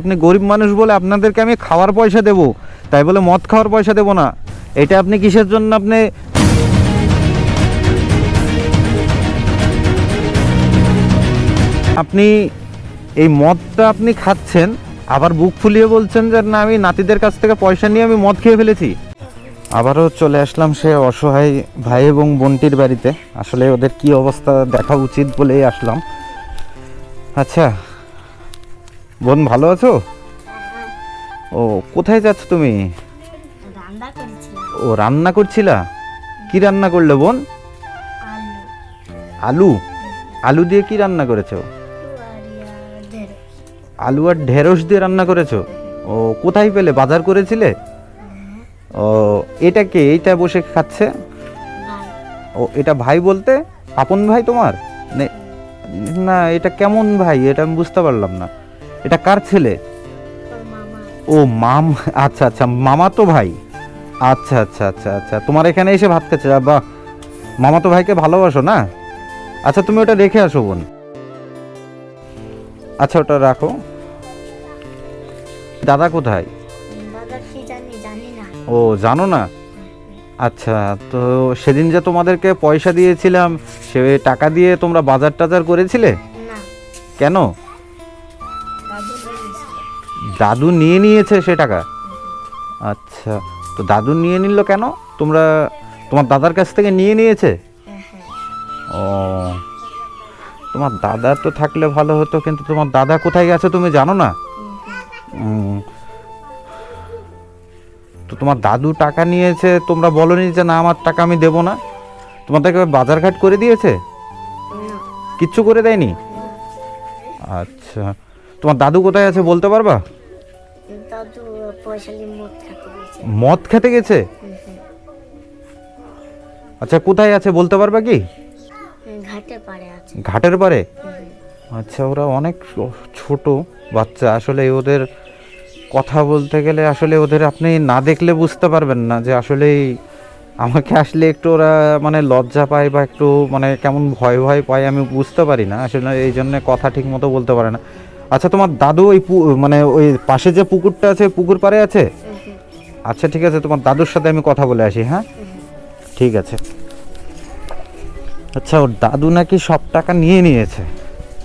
আপনি গরিব মানুষ বলে আপনাদেরকে আমি খাওয়ার পয়সা দেব, তাই বলে মদ খাওয়ার পয়সা দেব না। এটা আপনি কিসের জন্য আপনি আপনি এই মদটা আপনি খাচ্ছেন, আবার বুক ফুলিয়ে বলছেন যে না, আমি নাতিদের কাছ থেকে পয়সা নিয়ে আমি মদ খেয়ে ফেলেছি। আবারও চলে আসলাম সে অসহায় ভাই এবং বোনটির বাড়িতে। আসলে ওদের কি অবস্থা দেখা উচিত বলেই আসলাম। আচ্ছা বোন ভালো আছো? ও কোথায় যাচ্ছ তুমি? ও রান্না করছিলা? কি রান্না করলে বোন? আলু। আলু? দিয়ে কি রান্না করেছ? আলু আর ঢেঁড়স দিয়ে রান্না করেছ? ও কোথায় পেলে? বাজার করেছিলে? ও এটা কে? এইটা বসে খাচ্ছে? ও এটা ভাই বলতে? আপন ভাই তোমার? না এটা কেমন ভাই? এটা আমি বুঝতে পারলাম না। এটা কার ছেলে? ও মাম আচ্ছা আচ্ছা মামা তো ভাই। আচ্ছা আচ্ছা আচ্ছা আচ্ছা তোমার এখানে এসে ভাত খাচ্ছে বাহ। মামা তো ভাইকে ভালোবাসো না? আচ্ছা তুমি ওটা রেখে আসো বোন। আচ্ছা ওটা রাখো। দাদা কোথায়? ও জানো না? আচ্ছা তো সেদিন যে তোমাদেরকে পয়সা দিয়েছিলাম সে টাকা দিয়ে তোমরা বাজার টাজার করেছিলে কেন? দাদু নিয়ে নিয়েছে সে টাকা? আচ্ছা তো দাদু নিয়ে নিল কেন? তোমরা তোমার দাদার কাছ থেকে নিয়ে নিয়েছে? ও তোমার দাদা তো থাকলে ভালো হতো কিন্তু তোমার দাদা কোথায় গেছে তুমি জানো না? তো তোমার দাদু টাকা নিয়েছে তোমরা বলনি যে না আমার টাকা আমি দেবো না। তোমাদেরকে বাজার ঘাট করে দিয়েছে? কিচ্ছু করে দেয়নি? আচ্ছা তোমার দাদু কোথায় আছে বলতে পারবা? দাদু মদ খেতে গেছে। মদ খেতে গেছে? হুম, হুম। আচ্ছা কোথায় আছে বলতে পারবা কি? পাড়ে আছে। ঘাটের হুম। আচ্ছা ওরা অনেক ছোট বাচ্চা আসলে ওদের কথা বলতে গেলে আসলে ওদের আপনি না দেখলে বুঝতে পারবেন না যে আসলেই আমাকে আসলে একটু ওরা মানে লজ্জা পায় বা একটু মানে কেমন ভয় ভয় পায় আমি বুঝতে পারি না। আসলে এই জন্য কথা ঠিক মতো বলতে পারে না। আচ্ছা তোমার দাদু ওই মানে ওই পাশে যে পুকুরটা আছে পুকুর পাড়ে আছে। আচ্ছা ঠিক আছে, তোমার দাদুর সাথে আমি কথা বলে আসি হ্যাঁ? ঠিক আছে। আচ্ছা ওর দাদু নাকি সব টাকা নিয়ে নিয়েছে।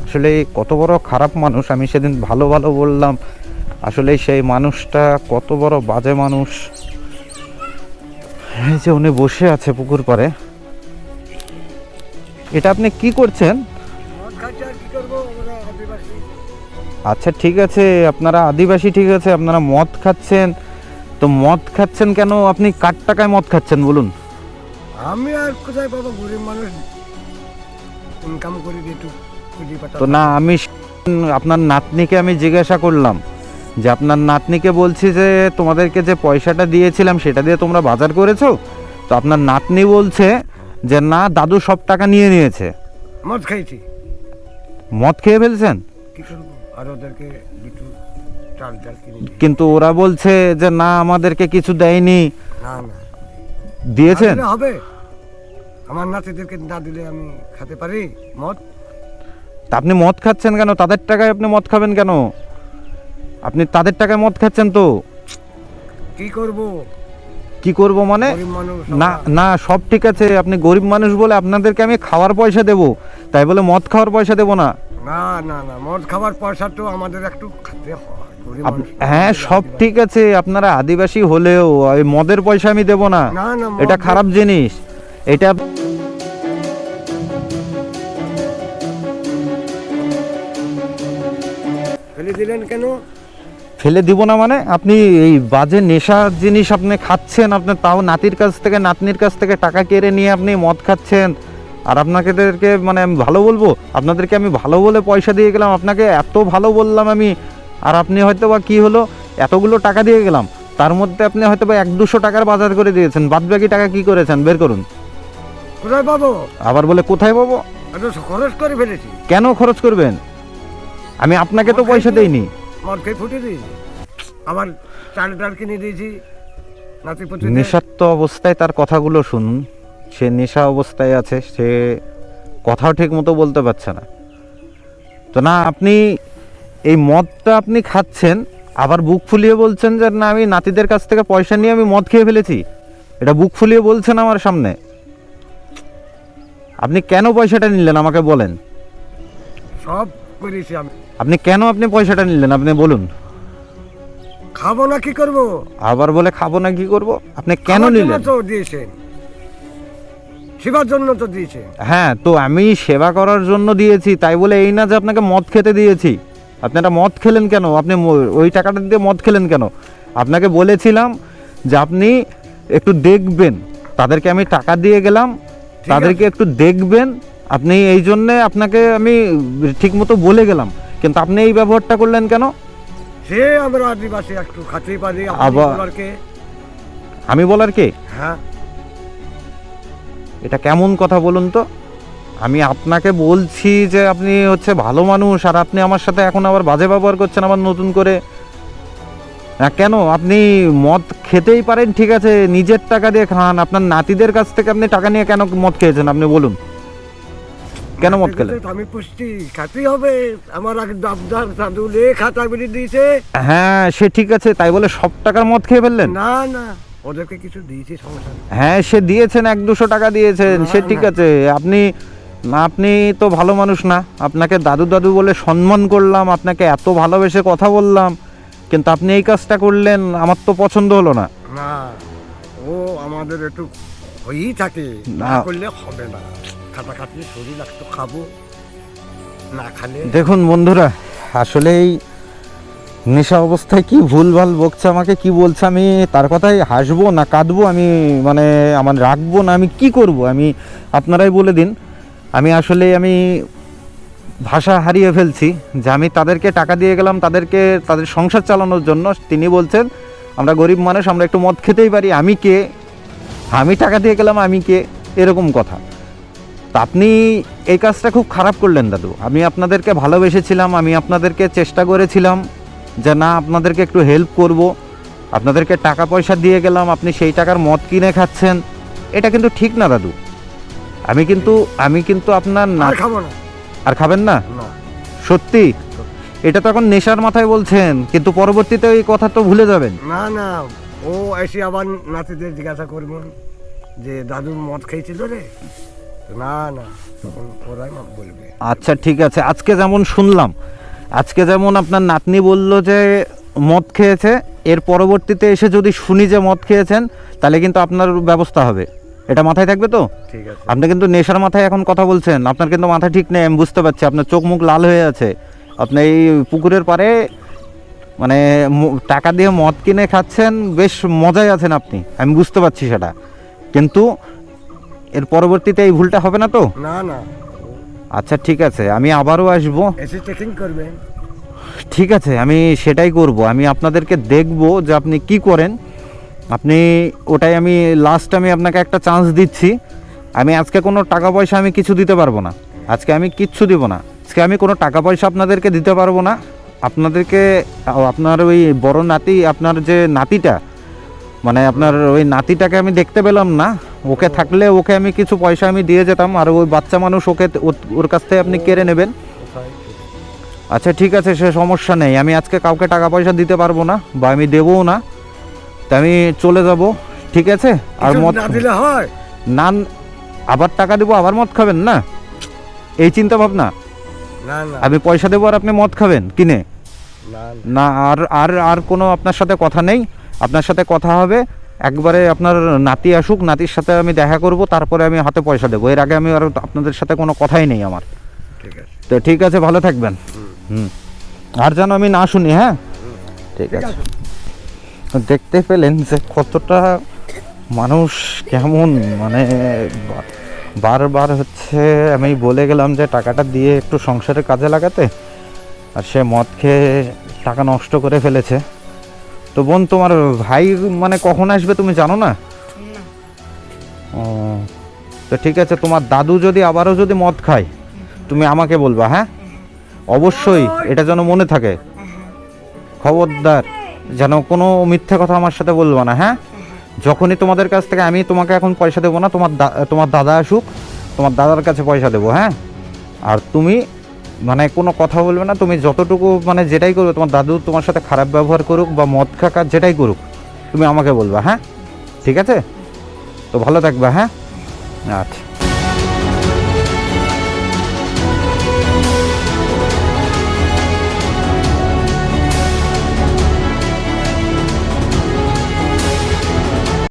আসলে কত বড় খারাপ মানুষ, আমি সেদিন ভালো ভালো বললাম। আসলে সেই মানুষটা কত বড় বাজে মানুষ। এই যে উনি বসে আছে পুকুর পাড়ে। এটা আপনি কি করছেন? আচ্ছা ঠিক আছে আপনারা আদিবাসী ঠিক আছে আপনারা মদ খাচ্ছেন। তো মদ খাচ্ছেন কেন? আপনি কার টাকায় মদ খাচ্ছেন বলুন? আমি আর কোথায় পাবো? গরিব মানুষ ইনকাম করি একটু তো না আমি আপনার নাতনিকে আমি জিজ্ঞাসা করলাম যে আপনার নাতনিকে বলছি যে তোমাদেরকে যে পয়সাটা দিয়েছিলাম সেটা দিয়ে তোমরা বাজার করেছ? তো আপনার নাতনি বলছে যে না দাদু সব টাকা নিয়ে নিয়েছে। মদ খাইছি। মদ খেয়ে ফেলছেন? কি করব? আর ওদেরকে একটু চাল চাল কিনে দিই। কিন্তু ওরা বলছে যে না আমাদেরকে কিছু দেয়নি। না না। দিয়েছেন? না দিলে হবে। আমার নাতিদেরকে না দিলে আমি খেতে পারি। মদ? তা আপনি মদ খাচ্ছেন কেন? তাদের টাকায় আপনি মদ খাবেন কেন? আপনি তাদের টাকায় মদ খাচ্ছেন তো। কি করব? কি করব মানে? গরিব মানুষ না না সব ঠিক আছে। আপনি গরিব মানুষ বলে আপনাদেরকে আমি খাওয়ার পয়সা দেব। তাই বলে মদ খাওয়ার পয়সা দেব না। না না না মদ খাবার পয়সা তো আমাদের একটু খেতে হয় হ্যাঁ সব ঠিক আছে আপনারা আদিবাসী হলেও মদের পয়সা আমি দেব না। না না এটা খারাপ জিনিস। এটা ফেলে দিলেন কেন? ফেলে দিব না মানে? আপনি এই বাজে নেশার জিনিস আপনি খাচ্ছেন আপনি তাও নাতির কাছ থেকে নাতনির কাছ থেকে টাকা কেড়ে নিয়ে আপনি মদ খাচ্ছেন। আর আপনাদেরকে মানে আমি ভালো বলব আপনাদেরকে আমি ভালো বলে পয়সা দিয়ে গেলাম আপনাকে এত ভালো বললাম আমি আর আপনি হয়তো বা কী হলো এতগুলো টাকা দিয়ে গেলাম তার মধ্যে আপনি হয়তো বা এক দুশো টাকার বাজার করে দিয়েছেন বাদ বাকি টাকা কি করেছেন বের করুন। কোথায় পাবো? আবার বলে কোথায় পাবো? খরচ করে ফেলেছি। কেন খরচ করবেন? আমি আপনাকে তো পয়সা দেইনি। মদ খেয়ে ফুটে দিয়েছি। আবার চাল টাল কিনে দিয়েছি পুতি অবস্থায় তার কথাগুলো শুনুন। সে নেশা অবস্থায় আছে সে কথাও ঠিক মতো বলতে পারছে না। তো না আপনি এই মদটা আপনি খাচ্ছেন আবার বুক ফুলিয়ে বলছেন যে না আমি নাতিদের কাছ থেকে পয়সা নিয়ে আমি মদ খেয়ে ফেলেছি। এটা বুক ফুলিয়ে বলছেন আমার সামনে। আপনি কেন পয়সাটা নিলেন আমাকে বলেন। সব করেছি আমি। আপনি কেন আপনি পয়সাটা নিলেন আপনি বলুন। খাব না কি করব? আবার বলে খাব না কি করব? আপনি কেন নিলেন? দিয়েছেন। সেবার জন্য তো দিয়েছেন হ্যাঁ তো আমি সেবা করার জন্য দিয়েছি তাই বলে এই না যে আপনাকে মদ খেতে দিয়েছি। আপনারা মদ খেলেন কেন? আপনি ওই টাকাটা দিয়ে মদ খেলেন কেন? আপনাকে বলেছিলাম যে আপনি একটু দেখবেন তাদেরকে আমি টাকা দিয়ে গেলাম তাদেরকে একটু দেখবেন আপনি এই জন্যে আপনাকে আমি ঠিকমতো বলে গেলাম। কিন্তু আপনি এই ব্যবহারটা করলেন কেন? সে আমরা আদিবাসী একটু খাতেই পারি আবার- আমি বলার কে? হ্যাঁ। এটা কেমন কথা বলুন তো? আমি আপনাকে বলছি যে আপনি হচ্ছে ভালো মানুষ আর আপনি আমার সাথে এখন আবার বাজে ব্যবহার করছেন আবার নতুন করে। কেন? আপনি মদ খেতেই পারেন ঠিক আছে নিজের টাকা দিয়ে খান। আপনার নাতিদের কাছ থেকে আপনি টাকা নিয়ে কেন মদ খেয়েছেন? আপনি বলুন। কেন মদ খেলেন? আমি পুষ্টি খাতেই হবে। আমার আগে দাবদার দাদু লে খাতা বেরিয়ে দিয়েছে। হ্যাঁ সে ঠিক আছে তাই বলে সব টাকার মদ খেয়ে ফেললেন? না না। ওদেরকে কিছু দিয়েছি সমস্যা হ্যাঁ সে দিয়েছেন এক দুশো টাকা দিয়েছেন সে ঠিক আছে। আপনি না আপনি তো ভালো মানুষ না। আপনাকে দাদু দাদু বলে সম্মান করলাম আপনাকে এত ভালোবেসে কথা বললাম কিন্তু আপনি এই কাজটা করলেন আমার তো পছন্দ হলো না। না ও আমাদের একটু হয়েই থাকে। না। করলে হবে না। খাতা খাটলে শরীর একটু খাব না খালে দেখুন বন্ধুরা আসলে এই নেশা অবস্থায় কি ভুলভাল বকছে আমাকে, কি বলছে আমি, তার কথাই হাসবো না কাঁদবো, আমি মানে আমার রাখব না, আমি কি করব? আমি আপনারাই বলে দিন। আমি আসলে, আমি ভাষা হারিয়ে ফেলছি যে আমি তাদেরকে টাকা দিয়ে গেলাম, তাদেরকে, তাদের সংসার চালানোর জন্য। তিনি বলছেন, আমরা গরিব মানুষ, আমরা একটু মদ খেতেই পারি, আমি কে? আমি টাকা দিয়ে গেলাম, আমি কে? এরকম কথা। তা আপনি এই কাজটা খুব খারাপ করলেন, দাদু। আমি আপনাদেরকে ভালোবেসেছিলাম, আমি আপনাদেরকে চেষ্টা করেছিলাম। যে না আপনাদেরকে একটু হেল্প করব। আপনাদেরকে টাকা পয়সা দিয়ে গেলাম আপনি সেই টাকার মদ কিনে খাচ্ছেন। এটা কিন্তু ঠিক না দাদু। আমি কিন্তু আমি কিন্তু আপনার না আর খাব না। আর খাবেন না? না। সত্যি? এটা তো এখন নেশার মাথায় বলছেন কিন্তু পরবর্তীতে এই কথা তো ভুলে যাবেন। না না। ও এসে আবার নাতিদের জিজ্ঞাসা করব যে দাদু মদ খেয়েছিল রে? না না। তখন ওরাই বলবে। আচ্ছা ঠিক আছে। আজকে যেমন শুনলাম আজকে যেমন আপনার নাতনি বলল যে মদ খেয়েছে এর পরবর্তীতে এসে যদি শুনি যে মদ খেয়েছেন তাহলে কিন্তু আপনার ব্যবস্থা হবে। এটা মাথায় থাকবে তো? ঠিক আছে। আপনি কিন্তু নেশার মাথায় এখন কথা বলছেন। আপনার কিন্তু মাথা ঠিক নেই আমি বুঝতে পারছি। আপনার চোখ মুখ লাল হয়ে আছে। আপনি এই পুকুরের পাড়ে মানে টাকা দিয়ে মদ কিনে খাচ্ছেন বেশ মজায় আছেন আপনি। আমি বুঝতে পারছি সেটা। কিন্তু এর পরবর্তীতে এই ভুলটা হবে না তো? না না। আচ্ছা ঠিক আছে। আমি আবারও আসব। এসে চেকিং করবেন। ঠিক আছে আমি সেটাই করব। আমি আপনাদেরকে দেখব যে আপনি কি করেন। আপনি ওটাই আমি লাস্ট আমি আপনাকে একটা চান্স দিচ্ছি। আমি আজকে কোনো টাকা পয়সা আমি কিছু দিতে পারব না। আজকে আমি কিচ্ছু দিব না। আজকে আমি কোনো টাকা পয়সা আপনাদেরকে দিতে পারব না। আপনাদেরকে আপনার ওই বড় নাতি আপনার যে নাতিটা মানে আপনার ওই নাতিটাকে আমি দেখতে পেলাম না। ওকে থাকলে ওকে আমি কিছু পয়সা আমি দিয়ে যেতাম আর ওই বাচ্চা মানুষ ওকে ওর- কাছ থেকে আপনি কেড়ে নেবেন। আচ্ছা ঠিক আছে সে সমস্যা নেই। আমি আজকে কাউকে টাকা পয়সা দিতে পারব না বা আমি দেবও না। তা আমি চলে যাব ঠিক আছে? আর মদ দিলে হয়? না আবার টাকা দেবো আবার মদ খাবেন না? এই চিন্তা ভাবনা? না না। আমি পয়সা দেবো আর আপনি মদ খাবেন কিনে। না আর আর আর কোনো আপনার সাথে কথা নেই। আপনার সাথে কথা হবে একবারে আপনার নাতি আসুক নাতির সাথে আমি দেখা করব তারপরে আমি হাতে পয়সা দেবো। এর আগে আমি আর আপনাদের সাথে কোনো কথাই নেই আমার। ঠিক আছে। তো ঠিক আছে ভালো থাকবেন। হুম। আর যেন আমি না শুনি হ্যাঁ? ঠিক আছে। দেখতে পেলেন যে কতটা মানুষ কেমন মানে বারবার হচ্ছে আমি বলে গেলাম যে টাকাটা দিয়ে একটু সংসারের কাজে লাগাতে আর সে মদ খেয়ে টাকা নষ্ট করে ফেলেছে। তো বোন তোমার ভাই মানে কখন আসবে তুমি জানো না? ও তো ঠিক আছে তোমার দাদু যদি আবারও যদি মদ খায় তুমি আমাকে বলবা হ্যাঁ? অবশ্যই এটা যেন মনে থাকে। খবরদার যেন কোনো মিথ্যে কথা আমার সাথে বলবা না হ্যাঁ? যখনই তোমাদের কাছ থেকে আমি তোমাকে এখন পয়সা দেবো না তোমার তোমার দাদা আসুক তোমার দাদার কাছে পয়সা দেবো হ্যাঁ? আর তুমি মানে কোনো কথা বলবে না। তুমি যতটুকু মানে যেটাই করবে, তোমার দাদু তোমার সাথে খারাপ ব্যবহার করুক বা মদ খাকা যেটাই করুক, তুমি আমাকে বলবা হ্যাঁ? ঠিক আছে? তো ভালো থাকবে হ্যাঁ? আচ্ছা।